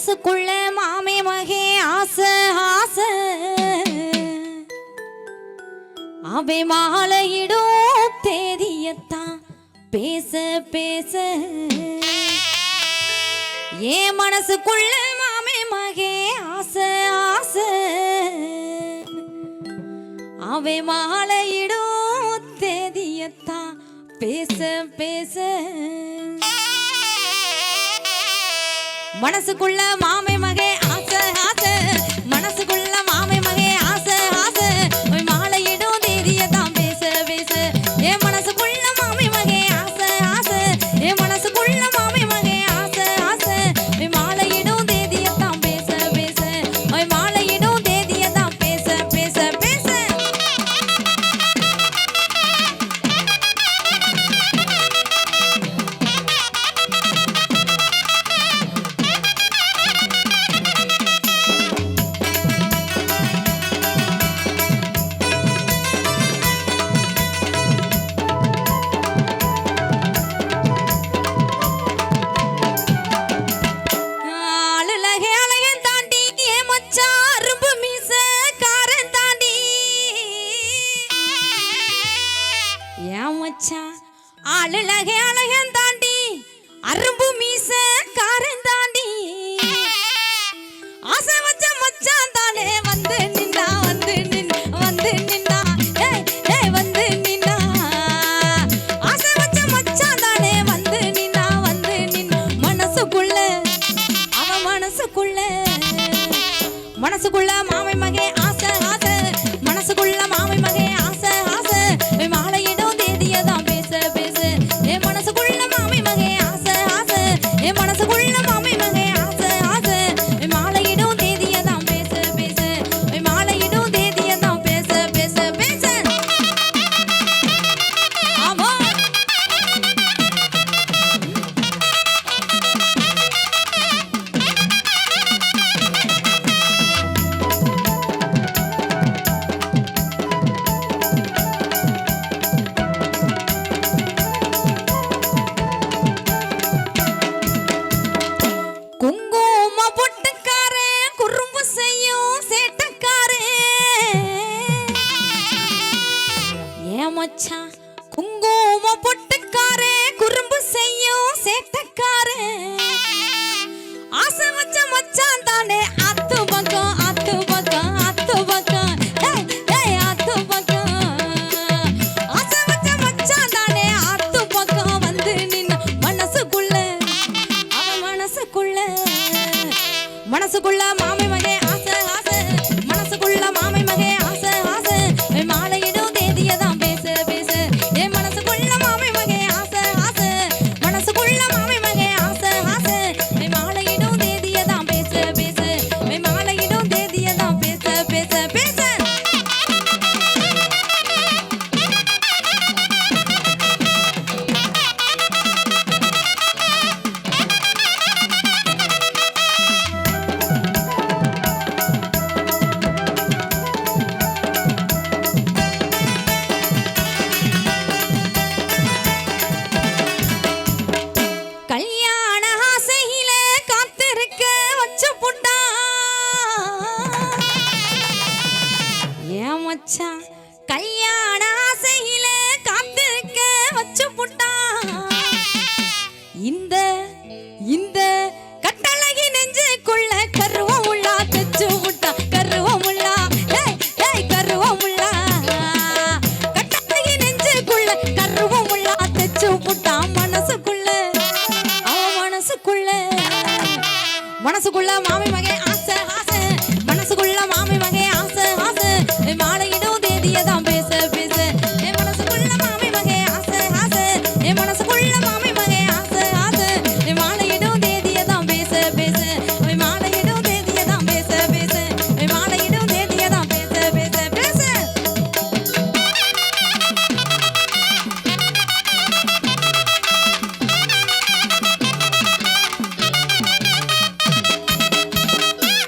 மனசுக்குள்ள மாமே மகே ஆசை ஆசை. அவை மாலையிடும் தேதியத்தான் பேச பேச. ஏன் மனசுக்குள்ள மாமே மகே ஆசை ஆசை. அவை மாலையிடும் தேதியத்தான் பேச பேச. மனசுக்குள்ள மாமே மகே ஆசை ஆசை. மனசுக்குள்ள மாமே மகே ஆசை ஆசை. மாலையிடும் தேதியை தான் பேச பேச. என் மனசுக்குள்ள மச்சான் அழகன் தாண்டி அரும்பு மீச காரன் தாண்டி. ஆசை வச்ச மச்சான் தானே வந்து நின்னா வந்து நின் வந்து நின்னா. வந்து நின்னா. ஆசை வச்ச மச்சான் தானே வந்து நின்னா வந்து நின். மனசுக்குள்ள அவன் மனசுக்குள்ள மனசுக்குள்ள மாமை மகே குங்கும பொட்டுக்காரே குறும்பு செய்யும் சேட்டக்காரே. ஆசை வச்ச மச்சான் தானே அத்து பக்கம் அத்து பக்கம் அத்து பக்கம். ஆசை வச்ச மச்சான் தானே அத்து வந்து மனசுக்குள்ள மாமி மனசுக்குள்ள